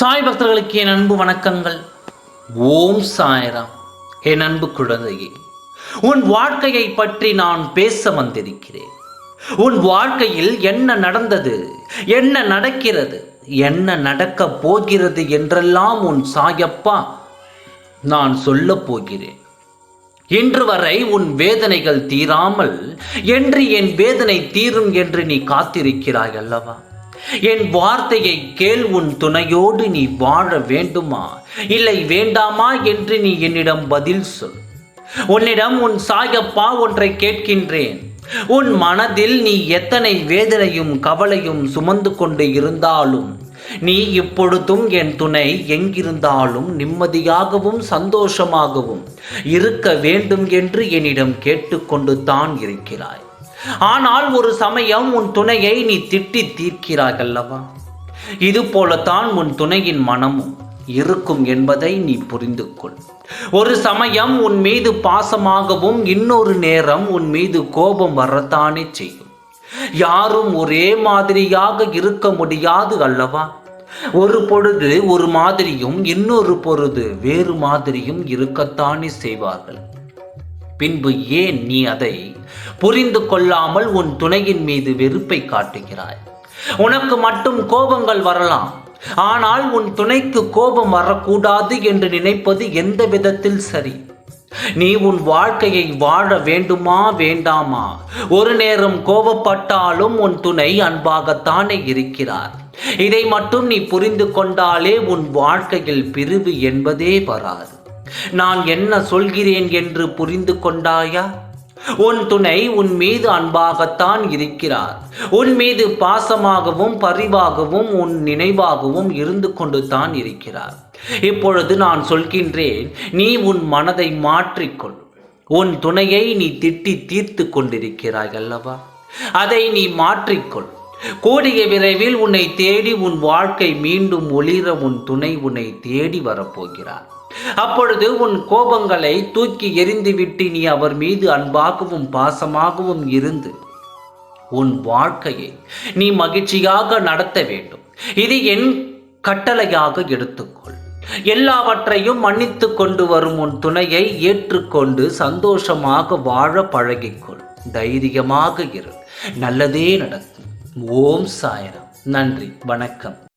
சாய் பக்தர்களுக்கு என் அன்பு வணக்கங்கள். ஓம் சாய்ராம். என் அன்பு குழந்தையே உன் வாழ்க்கையை பற்றி நான் பேச வந்திருக்கிறேன். உன் வாழ்க்கையில் என்ன நடந்தது என்ன நடக்கிறது என்ன நடக்க போகிறது என்றெல்லாம் உன் சாயப்பா நான் சொல்லப் போகிறேன். இன்று வரை உன் வேதனைகள் தீராமல் என்று என் வேதனை தீரும் என்று நீ காத்திருக்கிறாய் அல்லவா? என் வார்த்தையை கேள் உன் துணையோடு நீ வாழ வேண்டுமா? இல்லை வேண்டாமா என்று நீ என்னிடம் பதில் சொல். உன்னிடம் உன் சாயப்பா ஒன்றை கேட்கின்றேன். உன் மனதில் நீ எத்தனை வேதனையும் கவலையும் சுமந்து கொண்டு இருந்தாலும் நீ இப்பொழுதும் என் துணை எங்கிருந்தாலும் நிம்மதியாகவும் சந்தோஷமாகவும் இருக்க வேண்டும் என்று என்னிடம் கேட்டுக்கொண்டு தான் இருக்கிறாய். ஆனால் ஒரு சமயம் உன் துணையை நீ திட்டி தீர்க்கிறாய் அல்லவா இது போலத்தான் உன் துணையின் மனமும் இருக்கும் என்பதை நீ புரிந்து கொள் ஒரு சமயம் உன் மீது பாசமாகவும் இன்னொரு நேரம் உன் மீது கோபம் வரத்தானே செய்யும். யாரும் ஒரே மாதிரியாக இருக்க முடியாது அல்லவா? ஒரு பொழுது ஒரு மாதிரியும் இன்னொரு பொழுது வேறு மாதிரியும் இருக்கத்தானே செய்வார்கள். பின்பு ஏன் நீ அதை புரிந்து கொள்ளாமல் உன் துணையின் மீது வெறுப்பை காட்டுகிறாய்? உனக்கு மட்டும் கோபங்கள் வரலாம். ஆனால் உன் துணைக்கு கோபம் வரக்கூடாது என்று நினைப்பது எந்த விதத்தில் சரி? நீ உன் வாழ்க்கையை வாழ வேண்டுமா வேண்டாமா? ஒரு நேரம் கோபப்பட்டாலும் உன் துணை அன்பாகத்தானே இருக்கிறார். இதை மட்டும் நீ புரிந்து கொண்டாலே உன் வாழ்க்கையில் பிரிவு என்பதே வராது. நான் என்ன சொல்கிறேன் என்று புரிந்து கொண்டாயா? உன் துணை உன் மீது அன்பாகத்தான் இருக்கிறார். உன் மீது பாசமாகவும் பரிவாகவும் உன் நினைவாகவும் இருந்து கொண்டு தான் இருக்கிறார். இப்பொழுது நான் சொல்கின்றேன் நீ உன் மனதை மாற்றிக்கொள். உன் துணையை நீ திட்டி தீர்த்து கொண்டிருக்கிறாய் அல்லவா? அதை நீ மாற்றிக்கொள். கூடிய விரைவில் உன்னை தேடி உன் வாழ்க்கை மீண்டும் ஒளிர உன் துணை உன்னை தேடி வரப்போகிறார். அப்பொழுது உன் கோபங்களை தூக்கி எறிந்துவிட்டு நீ அவர் மீது அன்பாகவும் பாசமாகவும் இருந்து உன் வாழ்க்கையை நீ மகிழ்ச்சியாக நடத்த வேண்டும். இது என் கட்டளையாக எடுத்துக்கொள். எல்லாவற்றையும் மன்னித்து கொண்டு வரும் உன் துணையை ஏற்றுக்கொண்டு சந்தோஷமாக வாழ பழகிக்கொள். தைரியமாக இரு. நல்லதே நடக்கும். ஓம் சாயரம். நன்றி வணக்கம்.